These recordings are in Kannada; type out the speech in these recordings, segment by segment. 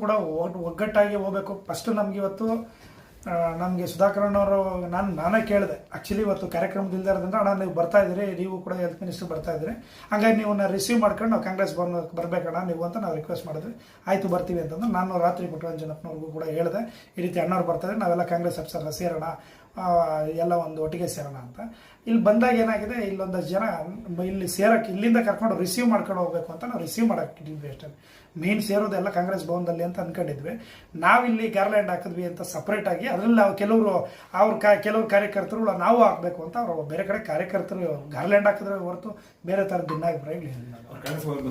ಕೂಡ ಒಗ್- ಒಗ್ಗಟ್ಟಾಗಿ ಹೋಗ್ಬೇಕು. ಫಸ್ಟ್ ನಮ್ಗೆ ಇವತ್ತು ನಮಗೆ ಸುಧಾಕರಣ್ಣವರು ನಾನು, ನಾನೇ ಕೇಳಿದೆ. ಆ್ಯಕ್ಚುಲಿ ಇವತ್ತು ಕಾರ್ಯಕ್ರಮದಿಂದ ಇರೋದ್ರಿಂದ ಅಣ್ಣ ನೀವು ಬರ್ತಾ ಇದ್ದೀರಿ, ನೀವು ಕೂಡ ಹೆಲ್ತ್ ಮಿನಿಸ್ಟರ್ ಬರ್ತಾ ಇದ್ದೀರಿ. ಹಂಗಾಗಿ ನೀವು ರಿಸೀವ್ ಮಾಡ್ಕೊಂಡು ನಾವು ಕಾಂಗ್ರೆಸ್ ಬಂದು, ಬರ್ಬೇಕಣ್ಣ ನೀವು ಅಂತ ನಾವು ರಿಕ್ವೆಸ್ಟ್ ಮಾಡಿದ್ವಿ. ಆಯ್ತು ಬರ್ತೀವಿ ಅಂತಂದ್ರೆ ನಾನು ರಾತ್ರಿ ಪುಟ್ಟರಂಜನಪ್ಪನವ್ರಿಗೂ ಕೂಡ ಹೇಳಿದೆ. ಈ ರೀತಿ ಅಣ್ಣವ್ರು ಬರ್ತಾರೆ ನಾವೆಲ್ಲ ಕಾಂಗ್ರೆಸ್ ಅಫ್ಸರ್ ಸೇರೋಣ. ಎಲ್ಲ ಒಂದು ಒಟ್ಟಿಗೆ ಸೇರೋಣ ಅಂತ. ಇಲ್ಲಿ ಬಂದಾಗ ಏನಾಗಿದೆ ಇಲ್ಲೊಂದಷ್ಟು ಜನ ಇಲ್ಲಿ ಸೇರಕ್ಕೆ ಇಲ್ಲಿಂದ ಕರ್ಕೊಂಡು ರಿಸೀವ್ ಮಾಡ್ಕೊಂಡು ಹೋಗ್ಬೇಕು ಅಂತ ನಾವು ರಿಸೀವ್ ಮಾಡಕ್ಕೆ ಅಷ್ಟೇ. ಮೇನ್ ಸೇರೋದೆಲ್ಲ ಕಾಂಗ್ರೆಸ್ ಭವನದಲ್ಲಿ ಅಂತ ಅನ್ಕೊಂಡಿದ್ವಿ. ನಾವಿಲ್ಲಿ ಗಾರ್ಲ್ಯಾಂಡ್ ಹಾಕಿದ್ವಿ ಅಂತ ಸಪ್ರೇಟ್ ಆಗಿ ಅದರಲ್ಲಿ ನಾವು ಕೆಲವರು ಅವ್ರ ಕಾ ಕೆಲವರು ಕಾರ್ಯಕರ್ತರು ನಾವು ಹಾಕ್ಬೇಕು ಅಂತ ಅವ್ರು ಬೇರೆ ಕಡೆ ಕಾರ್ಯಕರ್ತರು ಗಾರ್ಲ್ಯಾಂಡ್ ಹಾಕಿದ್ರೆ ಹೊರತು ಬೇರೆ ಥರದ ಭಿನ್ನಾಭಿಪ್ರಾಯಗಳಿಲ್ಲ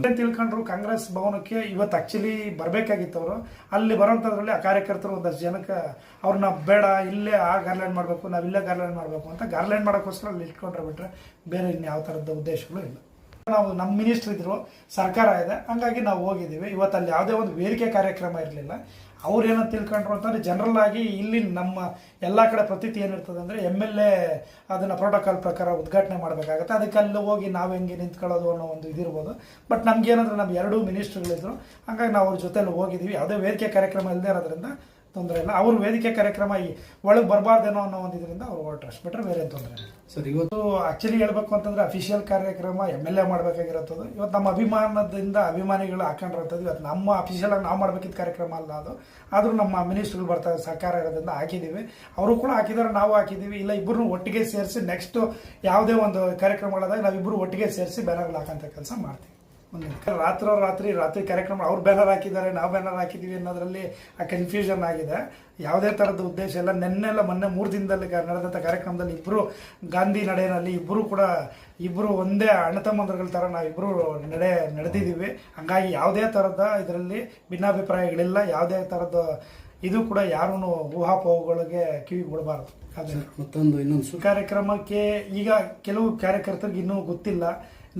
ಏನ್ ತಿಳ್ಕೊಂಡ್ರು ಕಾಂಗ್ರೆಸ್ ಭವನಕ್ಕೆ ಇವತ್ತು ಆಕ್ಚುಲಿ ಬರಬೇಕಾಗಿತ್ತು ಅವರು. ಅಲ್ಲಿ ಬರೋಂಥದ್ರಲ್ಲಿ ಆ ಕಾರ್ಯಕರ್ತರು ಒಂದಷ್ಟು ಜನಕ್ಕೆ ಅವ್ರನ್ನ ಬೇಡ ಇಲ್ಲೇ ಆ ಗಾರ್ಲ್ಯಾಂಡ್ ಮಾಡಬೇಕು ನಾವು ನಾವಿಲ್ಲೇ ಗಾರ್ಲ್ಯಾಂಡ್ ಮಾಡಬೇಕು ಅಂತ ಗಾರ್ಲ್ಯಾಂಡ್ ಮಾಡೋಕ್ಕೋಸ್ಕರ ಅಲ್ಲಿ ಇಟ್ಕೊಂಡ್ರೆ ಬಿಟ್ಟರೆ ಬೇರೆ ಇನ್ಯಾವ ಥರದ ಉದ್ದೇಶಗಳು ಇಲ್ಲ. ನಾವು ನಮ್ಮ ಮಿನಿಸ್ಟ್ರ್ ಇದ್ರು, ಸರ್ಕಾರ ಇದೆ, ಹಂಗಾಗಿ ನಾವು ಹೋಗಿದ್ದೀವಿ. ಇವತ್ತು ಅಲ್ಲಿ ಯಾವುದೇ ಒಂದು ವೇದಿಕೆ ಕಾರ್ಯಕ್ರಮ ಇರಲಿಲ್ಲ. ಅವ್ರು ಏನೋ ತಿಳ್ಕೊಂಡ್ರು ಅಂತಂದ್ರೆ ಜನರಲ್ ಆಗಿ ಇಲ್ಲಿ ನಮ್ಮ ಎಲ್ಲ ಕಡೆ ಪ್ರತೀತಿ ಏನಿರ್ತದೆ ಅಂದರೆ ಎಂ ಎಲ್ ಎ ಅದನ್ನು ಪ್ರೋಟೋಕಾಲ್ ಪ್ರಕಾರ ಉದ್ಘಾಟನೆ ಮಾಡಬೇಕಾಗತ್ತೆ. ಅದಕ್ಕೆ ಅಲ್ಲಿ ಹೋಗಿ ನಾವು ಹೆಂಗೆ ನಿಂತ್ಕೊಳ್ಳೋದು ಅನ್ನೋ ಒಂದು ಇದಿರ್ಬೋದು ಬಟ್ ನಮ್ಗೆ ಏನಂದ್ರೆ ನಮ್ಮ ಎರಡೂ ಮಿನಿಸ್ಟ್ರುಗಳಿದ್ರು ಹಂಗಾಗಿ ನಾವು ಅವ್ರ ಜೊತೆಲಿ ಹೋಗಿದ್ದೀವಿ. ಯಾವುದೇ ವೇದಿಕೆ ಕಾರ್ಯಕ್ರಮ ಇಲ್ಲದೆ ಇರೋದ್ರಿಂದ ತೊಂದರೆ ಇಲ್ಲ. ಅವ್ರ ವೇದಿಕೆ ಕಾರ್ಯಕ್ರಮ ಈ ಒಳಗೆ ಬರಬಾರ್ದೇನೋ ಅನ್ನೋ ಒಂದು ಇದರಿಂದ ಅವ್ರು ಹೊರಟ್ರು ಅಷ್ಟು ಬಿಟ್ಟರೆ ಬೇರೆ ತೊಂದರೆ ಇಲ್ಲ. ಸರ್ ಇವತ್ತು ಆ್ಯಕ್ಚುಲಿ ಆಕ್ಚುಲಿ ಹೇಳ್ಬೇಕು ಅಂತಂದ್ರೆ ಅಫಿಷಿಯಲ್ ಕಾರ್ಯಕ್ರಮ ಎಂ ಎಲ್ ಎ ಮಾಡ್ಬೇಕಾಗಿರೋದು. ಇವತ್ತು ನಮ್ಮ ಅಭಿಮಾನದಿಂದ ಅಭಿಮಾನಿಗಳು ಹಾಕೊಂಡಿರೋದು ಇವತ್ತು ನಮ್ಮ ಅಫಿಷಿಯಲ್ ಆಗಿ ನಾವು ಮಾಡಬೇಕಿದ್ದ ಕಾರ್ಯಕ್ರಮ ಅಲ್ಲ ಅದು. ಆದರೂ ನಮ್ಮ ಮಿನಿಸ್ಟ್ರುಗಳು ಬರ್ತಾರೆ ಸರ್ಕಾರ ಇರೋದ್ರಿಂದ ಹಾಕಿದ್ದೀವಿ ಅವರು ಕೂಡ ಹಾಕಿದ್ದಾರೆ ನಾವು ಹಾಕಿದ್ದೀವಿ ಇಲ್ಲ ಇಬ್ಬರು ಒಟ್ಟಿಗೆ ಸೇರಿಸಿ ನೆಕ್ಸ್ಟ್ ಯಾವುದೇ ಒಂದು ಕಾರ್ಯಕ್ರಮಗಳಾದಾಗ ನಾವಿಬ್ಬರು ಒಟ್ಟಿಗೆ ಸೇರಿಸಿ ಬ್ಯಾನರ್ಗಳು ಹಾಕೋಂಥ ಕೆಲಸ ಮಾಡ್ತೀವಿ. ಮುಂದಿನ ರಾತ್ರೋ ರಾತ್ರಿ ರಾತ್ರಿ ಕಾರ್ಯಕ್ರಮ ಅವ್ರು ಬ್ಯಾನರ್ ಹಾಕಿದ್ದಾರೆ ನಾವು ಬ್ಯಾನರ್ ಹಾಕಿದ್ದೀವಿ ಅನ್ನೋದ್ರಲ್ಲಿ ಆ ಕನ್ಫ್ಯೂಷನ್ ಆಗಿದೆ. ಯಾವುದೇ ಥರದ ಉದ್ದೇಶ ಇಲ್ಲ. ನೆನ್ನೆಲ್ಲ ಮೊನ್ನೆ ಮೂರು ದಿನದಲ್ಲಿ ನಡೆದಂಥ ಕಾರ್ಯಕ್ರಮದಲ್ಲಿ ಇಬ್ಬರು ಗಾಂಧಿ ನಡೆಯಲ್ಲಿ ಇಬ್ಬರು ಕೂಡ ಇಬ್ಬರು ಒಂದೇ ಅಣ್ಣತಮ್ಮಂದರುಗಳ ಥರ ನಾವಿಬ್ಬರು ನಡೆ ನಡೆದಿದ್ದೀವಿ. ಹಂಗಾಗಿ ಯಾವುದೇ ಥರದ ಇದರಲ್ಲಿ ಭಿನ್ನಾಭಿಪ್ರಾಯಗಳಿಲ್ಲ. ಯಾವುದೇ ಥರದ ಇದು ಕೂಡ ಯಾರೂ ಊಹಾಪೋಹಗಳಿಗೆ ಕಿವಿ ಬಿಡಬಾರ್ದು ಮತ್ತೊಂದು ಇನ್ನೊಂದು ಕಾರ್ಯಕ್ರಮಕ್ಕೆ ಈಗ ಕೆಲವು ಕಾರ್ಯಕರ್ತರಿಗೆ ಇನ್ನೂ ಗೊತ್ತಿಲ್ಲ.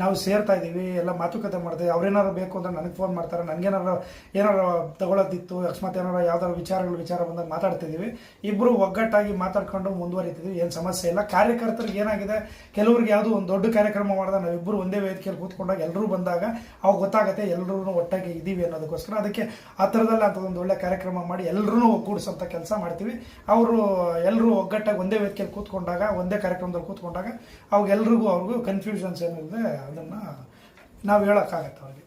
ನಾವು ಸೇರ್ತಾ ಇದ್ದೀವಿ, ಎಲ್ಲ ಮಾತುಕತೆ ಮಾಡ್ತೀವಿ ಅವ್ರೇನಾರು ಬೇಕು ಅಂದ್ರೆ ನನಗೆ ಫೋನ್ ಮಾಡ್ತಾರೆ ನನಗೇನಾರು ಏನಾರು ತಗೊಳ್ಳೋದಿತ್ತು ಅಕಸ್ಮಾತ್ ಏನಾರು ಯಾವ್ದಾರು ವಿಚಾರಗಳು, ವಿಚಾರ ಬಂದಾಗ ಮಾತಾಡ್ತಿದ್ದೀವಿ. ಇಬ್ಬರು ಒಗ್ಗಟ್ಟಾಗಿ ಮಾತಾಡ್ಕೊಂಡು ಮುಂದುವರಿತಿದ್ವಿ, ಏನು ಸಮಸ್ಯೆ ಇಲ್ಲ. ಕಾರ್ಯಕರ್ತರಿಗೆ ಏನಾಗಿದೆ, ಕೆಲವ್ರಿಗೆ ಯಾವುದೋ ಒಂದು ದೊಡ್ಡ ಕಾರ್ಯಕ್ರಮ ಮಾಡಿದಾಗ ನಾವಿಬ್ಬರು ಒಂದೇ ವೇದಿಕೆಯಲ್ಲಿ ಕೂತ್ಕೊಂಡಾಗ ಎಲ್ಲರೂ ಬಂದಾಗ ಅವಾಗ ಗೊತ್ತಾಗುತ್ತೆ ಎಲ್ಲರೂ ಒಟ್ಟಾಗಿ ಇದ್ದೀವಿ ಅನ್ನೋದಕ್ಕೋಸ್ಕರ. ಅದಕ್ಕೆ ಆ ಥರದಲ್ಲಿ ಒಂದು ಒಳ್ಳೆ ಕಾರ್ಯಕ್ರಮ ಮಾಡಿ ಎಲ್ಲರೂ ಒಗ್ಗೂಡಿಸೋಂಥ ಕೆಲಸ ಮಾಡ್ತೀವಿ. ಅವರು ಎಲ್ಲರೂ ಒಗ್ಗಟ್ಟಾಗಿ ಒಂದೇ ವೇದಿಕೆಯಲ್ಲಿ ಕೂತ್ಕೊಂಡಾಗ, ಒಂದೇ ಕಾರ್ಯಕ್ರಮದಲ್ಲಿ ಕೂತ್ಕೊಂಡಾಗ ಅವಾಗ ಎಲ್ರಿಗೂ ಅವ್ರಿಗೂ ಕನ್ಫ್ಯೂಷನ್ಸ್ ಏನಿದೆ ಅದನ್ನ ನಾವು ಹೇಳೋಕ್ಕಾಗತ್ತೆ ಅವ್ರಿಗೆ.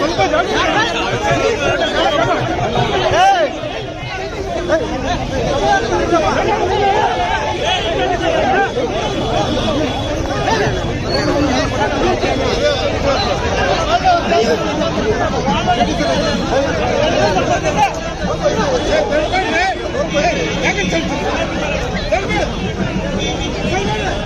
ಕೊಡ್ಬೋದು